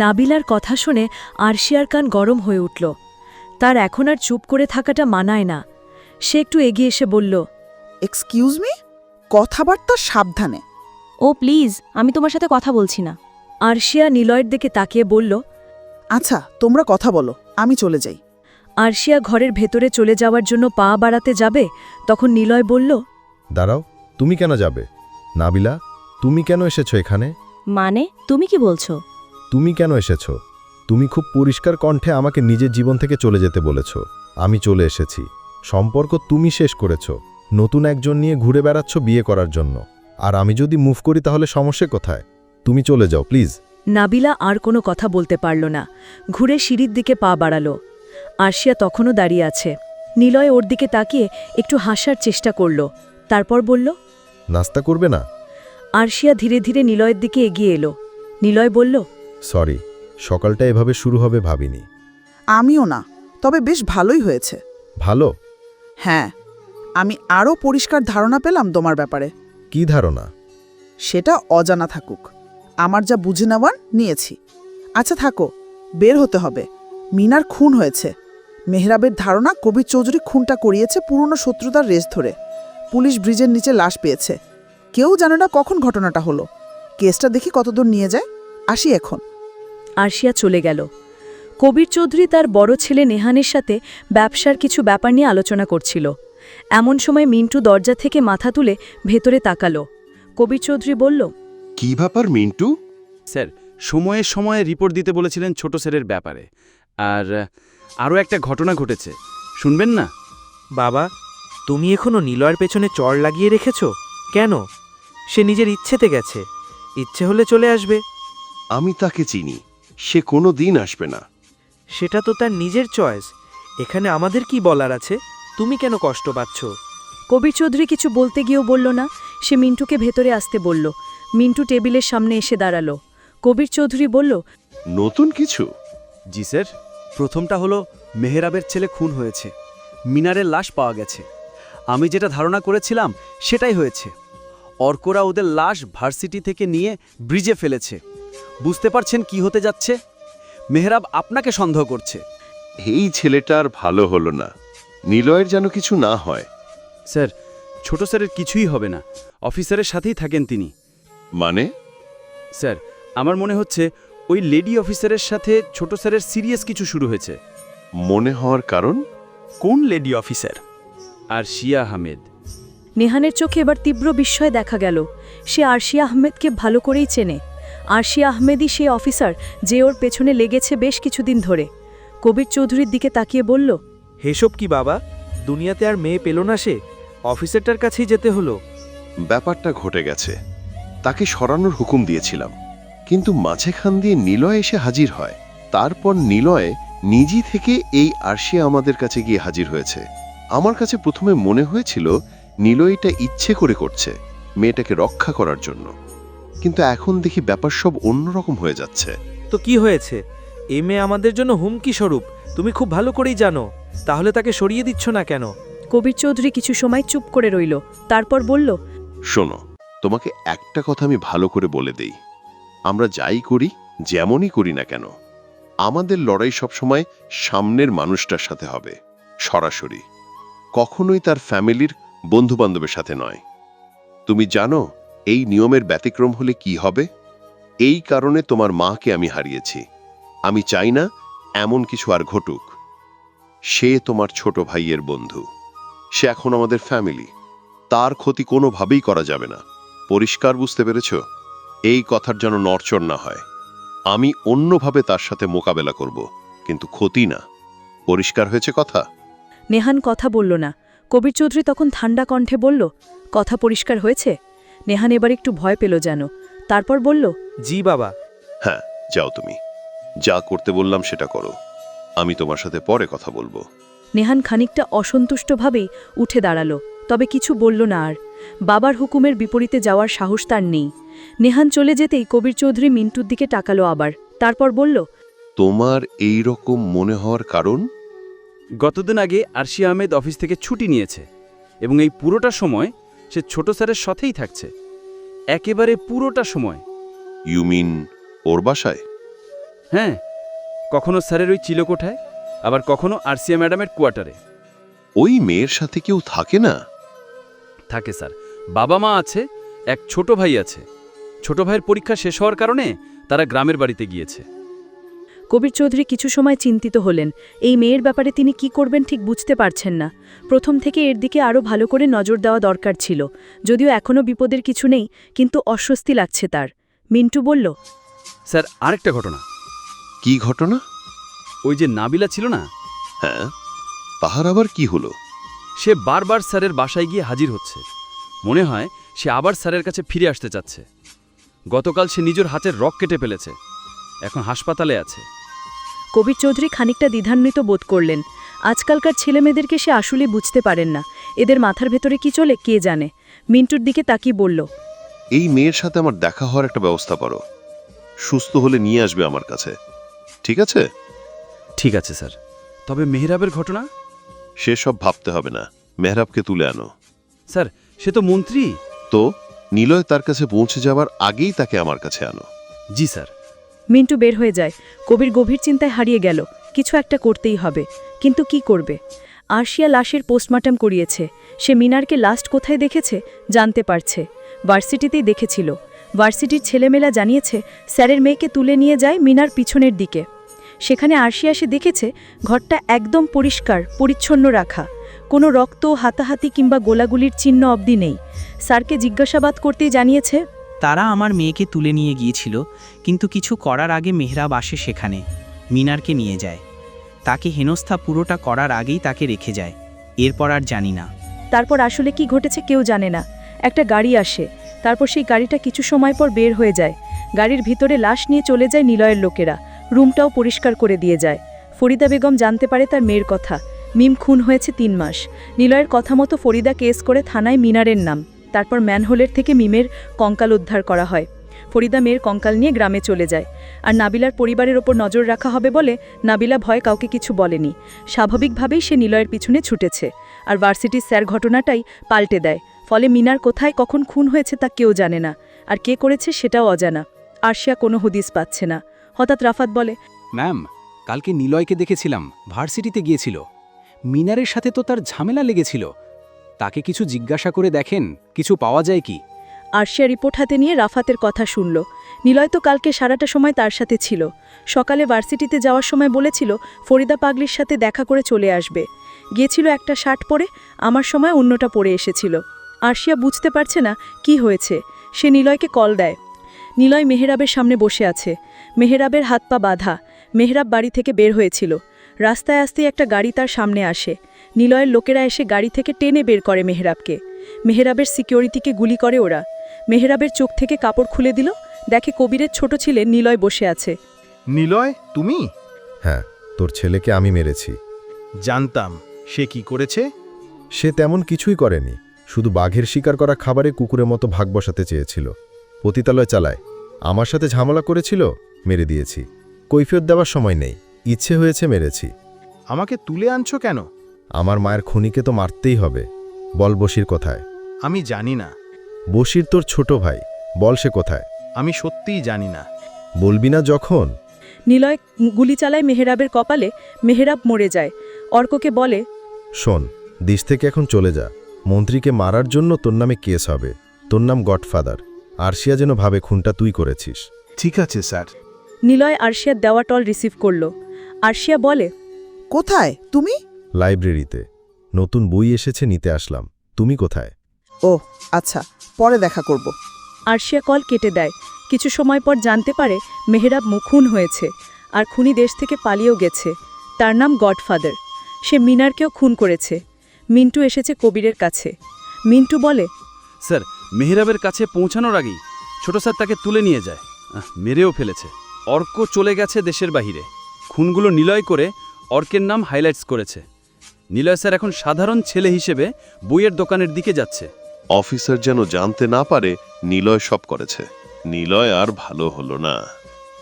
নাবিলার কথা শুনে আরশিয়ার কান গরম হয়ে উঠল। তার এখন আর চুপ করে থাকাটা মানায় না। সে একটু এগিয়ে এসে বলল এক্সকিউজ মি কথাবার্তা সাবধানে। ও প্লিজ আমি তোমার সাথে কথা বলছি না। আরশিয়া নিলয়ের দিকে তাকিয়ে বলল আচ্ছা তোমরা কথা বলো আমি চলে যাই। আরশিয়া ঘরের ভেতরে চলে যাওয়ার জন্য পা বাড়াতে যাবে তখন নিলয় বলল দাঁড়াও তুমি কেন যাবে? নাবিলা তুমি কেন এসেছ এখানে? মানে তুমি কি বলছো? তুমি কেন এসেছ? তুমি খুব পরিষ্কার কণ্ঠে আমাকে নিজের জীবন থেকে চলে যেতে বলেছ। আমি চলে এসেছি। সম্পর্ক তুমি শেষ করেছ। নতুন একজন নিয়ে ঘুরে বেড়াচ্ছ বিয়ে করার জন্য। আর আমি যদি মুভ করি তাহলে সমস্যা কোথায়? তুমি চলে যাও প্লিজ নাবিলা আর কোনো কথা বলতে পারল না। ঘুরে সিঁড়ির দিকে পা বাড়াল। আরশিয়া তখনও দাঁড়িয়ে আছে। নিলয় ওর দিকে তাকিয়ে একটু হাসার চেষ্টা করল। তারপর বলল নাস্তা করবে না? আরশিয়া ধীরে ধীরে নিলয়ের দিকে এগিয়ে এলো। নিলয় বলল সরি সকালটা এভাবে শুরু হবে ভাবিনি। আমিও না তবে বেশ ভালোই হয়েছে। ভালো? হ্যাঁ আমি আরও পরিষ্কার ধারণা পেলাম তোমার ব্যাপারে। কি ধারণা? সেটা অজানা থাকুক। আমার যা বুঝে নেওয়ার নিয়েছি। আচ্ছা থাকো বের হতে হবে। মিনার খুন হয়েছে। মেহরাবের ধারণা কবির চৌধুরী খুনটা করিয়েছে পুরনো শত্রুতার রেস ধরে। পুলিশ ব্রিজের নিচে লাশ পেয়েছে। কেউ জানে না কখন ঘটনাটা হলো। কেসটা দেখি কতদূর নিয়ে যায়। আসি এখন। আরশিয়া চলে গেল। কবির চৌধুরী তার বড় ছেলে নেহানের সাথে ব্যবসার কিছু ব্যাপার নিয়ে আলোচনা করছিল। এমন সময় মিন্টু দরজা থেকে মাথা তুলে ভেতরে তাকালো। কবির চৌধুরী বলল কি ব্যাপার মিন্টু? স্যার সময়ে সময়ে রিপোর্ট দিতে বলেছিলেন ছোট স্যারের ব্যাপারে। আর আরও একটা ঘটনা ঘটেছে। শুনবেন না? বাবা তুমি এখনও নিলয়ের পেছনে চড় লাগিয়ে রেখেছ? কেন? সে নিজের ইচ্ছেতে গেছে। ইচ্ছে হলে চলে আসবে। আমি তাকে চিনি। সে কোনো দিন আসবে না। সেটা তো তার নিজের চয়েস। এখানে আমাদের কি বলার আছে? তুমি কেন কষ্ট পাচ্ছ? কবির চৌধুরী কিছু বলতে গিয়েও বলল না সে মিন্টুকে ভেতরে আসতে বলল। মিন্টু টেবিলের সামনে এসে দাঁড়াল। কবির চৌধুরী বলল নতুন কিছু? জি স্যার প্রথমটা হলো মেহেরাবের ছেলে খুন হয়েছে। মিনারের লাশ পাওয়া গেছে। আমি যেটা ধারণা করেছিলাম সেটাই হয়েছে। অর্করা ওদের লাশ ভার্সিটি থেকে নিয়ে ব্রিজে ফেলেছে। বুঝতে পারছেন কি হতে যাচ্ছে? মেহরাব আপনাকে সন্দেহ করছে। এই ছেলেটা আর ভালো হলো না। নিলয়ের যেন কিছু না হয়। স্যার ছোট স্যারের কিছুই হবে না। অফিসারের সাথেই থাকেন তিনি। মানে? স্যার আমার মনে হচ্ছে ওই লেডি অফিসারের সাথে ছোট স্যারের সিরিয়াস কিছু শুরু হয়েছে। মনে হওয়ার কারণ? কোন লেডি অফিসার? আর শিয়া আহমেদ। নেহানের চোখে এবার তীব্র বিস্ময় দেখা গেল। সে আরশিয়া আহমেদকে ভালো করেই চেনে। আরশিয়া আহমেদই সে অফিসার যে ওর পেছনে লেগেছে বেশ কিছুদিন ধরে। কবির চৌধুরীর দিকে তাকিয়ে বলল হেসব কি বাবা? দুনিয়াতে আর মেয়ে পেল না সে। অফিসারটার কাছেই যেতে হলো। ব্যাপারটা ঘটে গেছে। তাকে সরানোর হুকুম দিয়েছিলাম। কিন্তু মাঝেখান দিয়ে নিলয় এসে হাজির হয়। তারপর নিলয় নিজে থেকে এই আরশিয়া আমাদের কাছে গিয়ে হাজির হয়েছে। আমার কাছে প্রথমে মনে হয়েছিল নিলয় এটা ইচ্ছে করে করছে মেয়েটাকে রক্ষা করার জন্য। কিন্তু এখন দেখি ব্যাপার সব অন্যরকম হয়ে যাচ্ছে। তো কি হয়েছে? এ মেয়ে আমাদের জন্য হুমকি স্বরূপ। তুমি খুব ভালো করেই জানো। তাহলে তাকে সরিয়ে দিচ্ছ না কেন? কবির চৌধুরী কিছু সময় চুপ করে রইল। তারপর বলল শোনো তোমাকে একটা কথা আমি ভালো করে বলে দেই। আমরা যাই করি যেমনই করি না কেন আমাদের লড়াই সবসময় সামনের মানুষটার সাথে হবে সরাসরি। কখনোই তার ফ্যামিলির বন্ধুবান্ধবের সাথে নয়। তুমি জানো, এই নিয়মের ব্যতিক্রম হলে কি হবে? এই কারণে তোমার মাকে আমি হারিয়েছি। আমি চাই না এমন কিছু আর ঘটুক। সে তোমার ছোট ভাইয়ের বন্ধু। সে এখন আমাদের ফ্যামিলি। তার ক্ষতি কোনোভাবেই করা যাবে না। পরিষ্কার বুঝতে পেরেছ? এই কথার যেন নড়চড় না হয়। আমি অন্যভাবে তার সাথে মোকাবেলা করব, কিন্তু ক্ষতি না। পরিষ্কার হয়েছে কথা? নেহান কথা বলল না। কবির চৌধুরী তখন ঠান্ডা কণ্ঠে বলল কথা পরিষ্কার হয়েছে? নেহান এবার একটু ভয় পেল যেন। তারপর বলল জি বাবা। হ্যাঁ যাও তুমি। যা করতে বললাম সেটা করো। আমি তোমার সাথে পরে কথা বলব। নেহান খানিকটা অসন্তুষ্টভাবেই উঠে দাঁড়াল তবে কিছু বলল না আর। বাবার হুকুমের বিপরীতে যাওয়ার সাহস তার নেই। নেহান চলে যেতেই কবির চৌধুরী মিন্টুর দিকে তাকালো আবার। তারপর বলল তোমার এই রকম মনে হওয়ার কারণ? গতদিন আগে আরশি আহমেদ অফিস থেকে ছুটি নিয়েছে এবং এই পুরোটা সময় সে ছোট স্যারের সাথেই থাকছে। একেবারে পুরোটা সময়। ইউ মিন ওর বাসায়? হ্যাঁ কখনো স্যারের ওই চিলকোঠায় আবার কখনো আরসিয়া ম্যাডামের কোয়ার্টারে। ওই মেয়ের সাথে কেউ থাকে না? থাকে স্যার। বাবা মা আছে এক ছোট ভাই আছে। ছোট ভাইয়ের পরীক্ষা শেষ হওয়ার কারণে তারা গ্রামের বাড়িতে গিয়েছে। কবির চৌধুরী কিছু সময় চিন্তিত হলেন। এই মেয়ের ব্যাপারে তিনি কি করবেন ঠিক বুঝতে পারছেন না। প্রথম থেকে এর দিকে আরও ভালো করে নজর দেওয়া দরকার ছিল। যদিও এখনও বিপদের কিছু নেই কিন্তু অস্বস্তি লাগছে তার। মিন্টু বলল স্যার আরেকটা ঘটনা। কি ঘটনা? ওই যে নাবিলা ছিল না? হ্যাঁ তাহার আবার কি হলো? সে বারবার স্যারের বাসায় গিয়ে হাজির হচ্ছে। মনে হয় সে আবার স্যারের কাছে ফিরে আসতে চাচ্ছে। গতকাল সে নিজের হাতের রক কেটে ফেলেছে। এখন হাসপাতালে আছে। কবির চৌধুরী খানিকটা দ্বিধান্বিত বোধ করলেন। আজকালকার ছেলেমেয়েদেরকে সে আসলে বুঝতে পারেন না। এদের মাথার ভেতরে কি চলে কে জানে? মিন্টুর দিকে তাকিয়ে বলল এই মেয়ের সাথে আমার দেখা হওয়ার একটা ব্যবস্থা করো। সুস্থ হলে নিয়ে আসবে আমার কাছে। ঠিক আছে? ঠিক আছে স্যার। তবে মেহরাবের ঘটনা? সে সব ভাবতে হবে না। মেহরাবকে তুলে আনো। স্যার সে তো মন্ত্রী। তো? নিলয় তার কাছে পৌঁছে যাওয়ার আগেই তাকে আমার কাছে আনো। জি স্যার। মিন্টু বের হয়ে যায়। কবির গভীর চিন্তায় হারিয়ে গেল। কিছু একটা করতেই হবে। কিন্তু কি করবে? আর্শিয়া লাশের পোস্টমর্টম করিয়েছে। সে মিনারকে লাস্ট কোথায় দেখেছে? জানতে পারছে। ভার্সিটিতেই দেখেছিল। ভার্সিটির ছেলেমেলা জানিয়েছে, স্যারের মেয়েকে তুলে নিয়ে যায় মিনার পিছনের দিকে। সেখানে আর্শিয়া এসে দেখেছে, ঘরটা একদম পরিষ্কার, পরিচ্ছন্ন রাখা। কোনো রক্ত, হাতাহাতি কিংবা গোলাগুলির চিহ্ন অবধি নেই। স্যারকে জিজ্ঞাসাবাদ করতেই জানিয়েছে তারা আমার মেয়েকে তুলে নিয়ে গিয়েছিল, কিন্তু কিছু করার আগে মেহরাব আসে সেখানে, মিনারকে নিয়ে যায়। তাকে হেনস্থা পুরোটা করার আগেই তাকে রেখে যায়, এরপর আর জানি না। তারপর আসলে কি ঘটেছে কেউ জানে না। একটা গাড়ি আসে, তারপর সেই গাড়িটা কিছু সময় পর বের হয়ে যায়। গাড়ির ভিতরে লাশ নিয়ে চলে যায় নিলয়ের লোকেরা, রুমটাও পরিষ্কার করে দিয়ে যায়। ফরিদা বেগম জানতে পারে তার মেয়ের কথা। মিম খুন হয়েছে তিন মাস। নিলয়ের কথা মতো ফরিদা কেস করে থানায় মিনারের নাম। তারপর ম্যানহোলের থেকে মিমের কঙ্কাল উদ্ধার করা হয়। ফরিদা মেয়ের কঙ্কাল নিয়ে গ্রামে চলে যায়। আর নাবিলার পরিবারের ওপর নজর রাখা হবে বলে নাবিলা ভয় কাউকে কিছু বলেনি। স্বাভাবিকভাবেই সে নিলয়ের পিছনে ছুটেছে। আর ভার্সিটির স্যার ঘটনাটাই পাল্টে দেয়। ফলে মিনার কোথায় কখন খুন হয়েছে তা কেউ জানে না। আর কে করেছে সেটাও অজানা। আরশিয়া কোনো হদিস পাচ্ছে না। হঠাৎ রাফাত বলে, ম্যাম, কালকে নিলয়কে দেখেছিলাম। ভার্সিটিতে গিয়েছিল। মিনারের সাথে তো তার ঝামেলা লেগেছিল। তাকে কিছু জিজ্ঞাসা করে দেখেন, কিছু পাওয়া যায় কি? আরশিয়া রিপোর্ট হাতে নিয়ে রাফাতের কথা শুনল। নিলয় তো কালকে সারাটা সময় তার সাথে ছিল। সকালে ভার্সিটিতে যাওয়ার সময় বলেছিল, ফরিদা পাগলির সাথে দেখা করে চলে আসবে। গিয়েছিল একটা শার্ট পরে, আমার সময় অন্যটা পরে এসেছিল। আরশিয়া বুঝতে পারছে না কি হয়েছে। সে নিলয়কে কল দেয়। নিলয় মেহেরাবের সামনে বসে আছে। মেহেরাবের হাত পা বাঁধা। মেহরাব বাড়ি থেকে বের হয়েছিল। রাস্তায় আসতেই একটা গাড়ি তার সামনে আসে। নিলয়ের লোকেরা এসে গাড়ি থেকে টেনে বের করে মেহরাবকে। মেহরাবের সিকিউরিটিকে গুলি করে ওরা। মেহরাবের চোখ থেকে কাপড় খুলে দিল দেখে কবিরের ছোট ছেলে নিলয় বসে আছে। নিলয় তুমি? হ্যাঁ তোর ছেলেকে আমি মেরেছি। জানতাম। সে কি করেছে? সে তেমন কিছুই করেনি। শুধু বাঘের শিকার করা খাবারে কুকুরের মতো ভাগ বসাতে চেয়েছিল। পতিতালয় চালায়। আমার সাথে ঝামেলা করেছিল? মেরে দিয়েছি। কৈফিয়ত দেওয়ার সময় নেই। ইচ্ছে হয়েছে মেরেছি। আমাকে তুলে আনছো কেন? আমার মায়ের খুনিকে তো মারতেই হবে। বল বসির কোথায়? আমি জানি না। বসির তোর ছোট ভাই বল সে কোথায়? আমি সত্যিই জানি না। বলবি না যখন? নিলয় গুলি চালায় মেহেরাবের কপালে মেহেরাব মরে যায়। অর্ককে বলে শোন দেশ থেকে এখন চলে যা। মন্ত্রীকে মারার জন্য তোর নামে কেস হবে। তোর নাম গডফাদার। আরশিয়া যেন ভাবে খুনটা তুই করেছিস। ঠিক আছে স্যার। নিলয় আরশিয়ার দেওয়া টল রিসিভ করল। আরশিয়া বলে কোথায়? তুমি? লাইব্রেরিতে। নতুন বই এসেছে নিতে আসলাম। তুমি কোথায়? ও আচ্ছা পরে দেখা করব। আরশিয়া কল কেটে দেয়। কিছু সময় পর জানতে পারে মেহরাব মুখুন হয়েছে আর খুনি দেশ থেকে পালিয়েও গেছে। তার নাম গডফাদার। সে মিনারকেও খুন করেছে। মিন্টু এসেছে কবিরের কাছে। মিন্টু বলে স্যার মেহরাবের কাছে পৌঁছানোর আগেই ছোট স্যার তাকে তুলে নিয়ে যায়। আহ, মেরেও ফেলেছে। অর্ক চলে গেছে দেশের বাহিরে। খুনগুলো নিলয় করে অর্কের নাম হাইলাইটস করেছে। নিলয় স্যার এখন সাধারণ ছেলে হিসেবে বইয়ের দোকানের দিকে যাচ্ছে। অফিসার যেন জানতে না পারে নিলয় সব করেছে। নিলয় আর ভালো হলো না।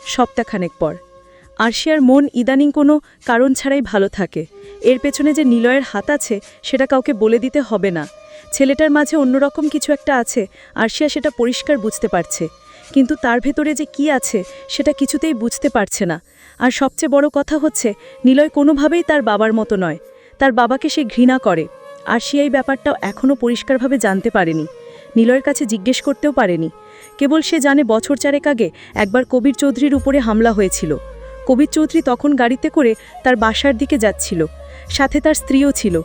সপ্তাহখানেক পর। আরশিয়ার মন ইদানিং কোনো কারণ ছাড়াই ভালো থাকে। এর পেছনে যে নিলয়ের হাত আছে সেটা কাউকে বলে দিতে হবে না। ছেলেটার মাঝে অন্যরকম কিছু একটা আছে আরশিয়া সেটা পরিষ্কার বুঝতে পারছে। কিন্তু তার ভেতরে যে কি আছে সেটা কিছুতেই বুঝতে পারছে না। আর সবচেয়ে বড় কথা হচ্ছে নিলয় কোনোভাবেই তার বাবার মতো নয়। তার বাবাকে সে ঘৃণা করে, আর সে এই ব্যাপারটাও এখনও পরিষ্কারভাবে জানতে পারেনি। নিলয়ের কাছে জিজ্ঞেস করতেও পারেনি। কেবল সে জানে বছর চারেক আগে একবার কবির চৌধুরীর উপরে হামলা হয়েছিল। কবির চৌধুরী তখন গাড়িতে করে তার বাসার দিকে যাচ্ছিল। সাথে তার স্ত্রীও ছিল।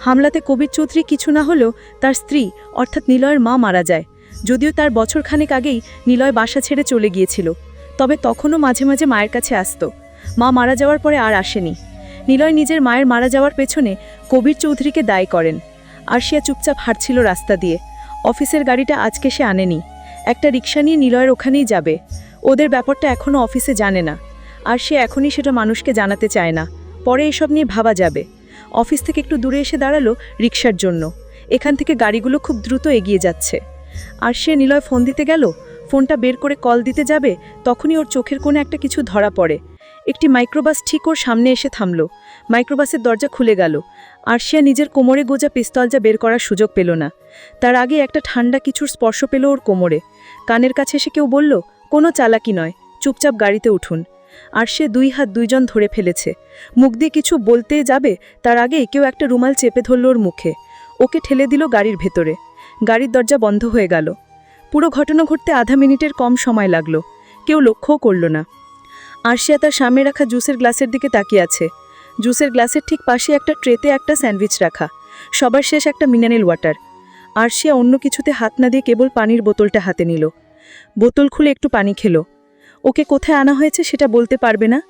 হামলাতে কবির চৌধুরী কিছু না হলেও তার স্ত্রী, অর্থাৎ নিলয়ের মা মারা যায়। যদিও তার বছরখানেক আগেই নিলয় বাসা ছেড়ে চলে গিয়েছিল। তবে তখনও মাঝে মাঝে মায়ের কাছে আসতো। মা মারা যাওয়ার পরে আর আসেনি। নিলয় নিজের মায়ের মারা যাওয়ার পেছনে কবির চৌধুরীকে দায়ী করেন। আরশিয়া চুপচাপ হাঁটছিল রাস্তা দিয়ে। অফিসের গাড়িটা আজকে সে আনেনি। একটা রিক্সা নিয়ে নিলয়ের ওখানেই যাবে। ওদের ব্যাপারটা এখনও অফিসে জানে না। আর সে এখনই সেটা মানুষকে জানাতে চায় না। পরে এসব নিয়ে ভাবা যাবে। অফিস থেকে একটু দূরে এসে দাঁড়াল রিক্সার জন্য। এখান থেকে গাড়িগুলো খুব দ্রুত এগিয়ে যাচ্ছে। আর সে নিলয় ফোন দিতে গেল, ফোনটা বের করে কল দিতে যাবে, তখনই ওর চোখের কোণে একটা কিছু ধরা পড়ে। একটি মাইক্রোবাস ঠিক ওর সামনে এসে থামল। মাইক্রোবাসের দরজা খুলে গেল। আরশিয়া নিজের কোমরে গোজা পিস্তলজা বের করার সুযোগ পেল না। তার আগে একটা ঠান্ডা কিছুর স্পর্শ পেল ওর কোমরে। কানের কাছে এসে কেউ বলল, কোনো চালাকি নয়, চুপচাপ গাড়িতে উঠুন। আর সে দুই হাত দুইজন ধরে ফেলেছে। মুখ দিয়ে কিছু বলতে যাবে, তার আগেই কেউ একটা রুমাল চেপে ধরল ওর মুখে। ওকে ঠেলে দিল গাড়ির ভেতরে। গাড়ির দরজা বন্ধ হয়ে গেল। পুরো ঘটনা ঘটতে আধা মিনিটের কম সময় লাগল। কেউ লক্ষ্যও করল না। আরশিয়া তার সামনে রাখা জুসের গ্লাসের দিকে তাকিয়ে আছে। জুসের গ্লাসের ঠিক পাশে একটা ট্রেতে একটা স্যান্ডউইচ রাখা। সবার শেষ একটা মিনারেল ওয়াটার। আরশিয়া অন্য কিছুতে হাত না দিয়ে কেবল পানির বোতলটা হাতে নিল। বোতল খুলে একটু পানি খেলো। ওকে কোথায় আনা হয়েছে সেটা বলতে পারবে না।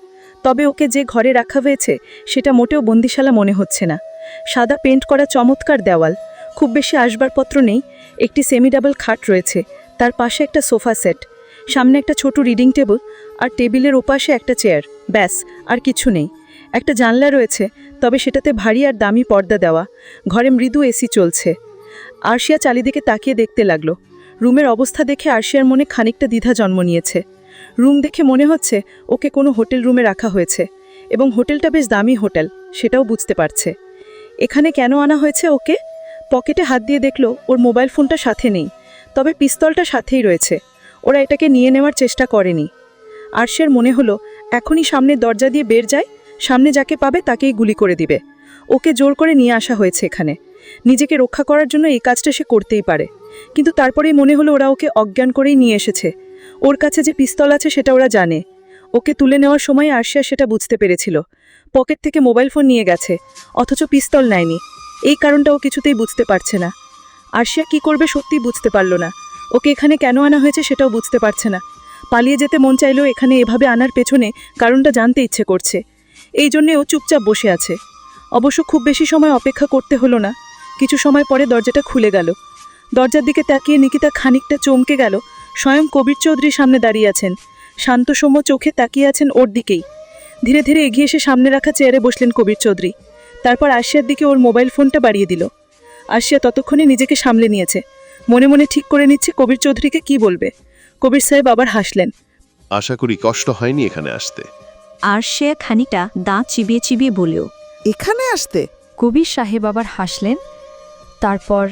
তবে ওকে যে ঘরে রাখা হয়েছে সেটা মোটেও বন্দিশালা মনে হচ্ছে না। সাদা পেন্ট করা চমৎকার দেওয়াল। খুব বেশি আসবাবপত্র নেই। একটি সেমি ডাবল খাট রয়েছে। তার পাশে একটা সোফা সেট। সামনে একটা ছোট রিডিং টেবিল। আর টেবিলের ওপাশে একটা চেয়ার। ব্যাস, আর কিছু নেই। একটা জানলা রয়েছে, তবে সেটাতে ভারী আর দামি পর্দা দেওয়া। ঘরে মৃদু এসি চলছে। আরশিয়া চারিদিকে তাকিয়ে দেখতে লাগল। রুমের অবস্থা দেখে আরশিয়ার মনে খানিকটা দ্বিধা জন্ম নিয়েছে। রুম দেখে মনে হচ্ছে ওকে কোনো হোটেল রুমে রাখা হয়েছে, এবং হোটেলটা বেশ দামি হোটেল, সেটাও বুঝতে পারছে। এখানে কেন আনা হয়েছে ওকে? পকেটে হাত দিয়ে দেখল ওর মোবাইল ফোনটা সাথে নেই, তবে পিস্তলটা সাথেই রয়েছে। ওরা এটাকে নিয়ে নেওয়ার চেষ্টা করেনি। আরশের মনে হলো, এখনই সামনের দরজা দিয়ে বের যায়, সামনে যাকে পাবে তাকেই গুলি করে দিবে। ওকে জোর করে নিয়ে আসা হয়েছে এখানে। নিজেকে রক্ষা করার জন্য এই কাজটা সে করতেই পারে। কিন্তু তারপরেই মনে হলো ওরা ওকে অজ্ঞান করেই নিয়ে এসেছে। ওর কাছে যে পিস্তল আছে সেটা ওরা জানে। ওকে তুলে নেওয়ার সময় আরশিয়া সেটা বুঝতে পেরেছিল। পকেট থেকে মোবাইল ফোন নিয়ে গেছে, অথচ পিস্তল নেয়নি। এই কারণটা ও কিছুতেই বুঝতে পারছে না। আরশিয়া কি করবে সত্যিই বুঝতে পারল না। ওকে এখানে কেন আনা হয়েছে সেটাও বুঝতে পারছে না। পালিয়ে যেতে মন চাইলেও এখানে এভাবে আনার পেছনে কারণটা জানতে ইচ্ছে করছে। এই জন্যে ও চুপচাপ বসে আছে। অবশ্য খুব বেশি সময় অপেক্ষা করতে হলো না। কিছু সময় পরে দরজাটা খুলে গেল। দরজার দিকে তাকিয়ে নিকিতা খানিকটা চমকে গেল। স্বয়ং কবির চৌধুরী সামনে দাঁড়িয়ে আছেন। শান্তসম চোখে তাকিয়ে আছেন ওর দিকেই। ধীরে ধীরে এগিয়ে এসে সামনে রাখা চেয়ারে বসলেন কবির চৌধুরী। তারপর আশিয়ার দিকে ওর মোবাইল ফোনটা বাড়িয়ে দিল। আশিয়া ততক্ষণে নিজেকে সামলে নিয়েছে। মনে মনে ঠিক করে নিচ্ছে কবির চৌধুরীকে কি বলবে। কবির সাহেব আবার হাসলেন। আশা করি কষ্ট হয়নি এখানে আসতে। আর সে খানিকটা দাঁত চিবিয়ে চিবিয়ে বলেও এখানে আসতে? কবির সাহেব আবার হাসলেন তারপর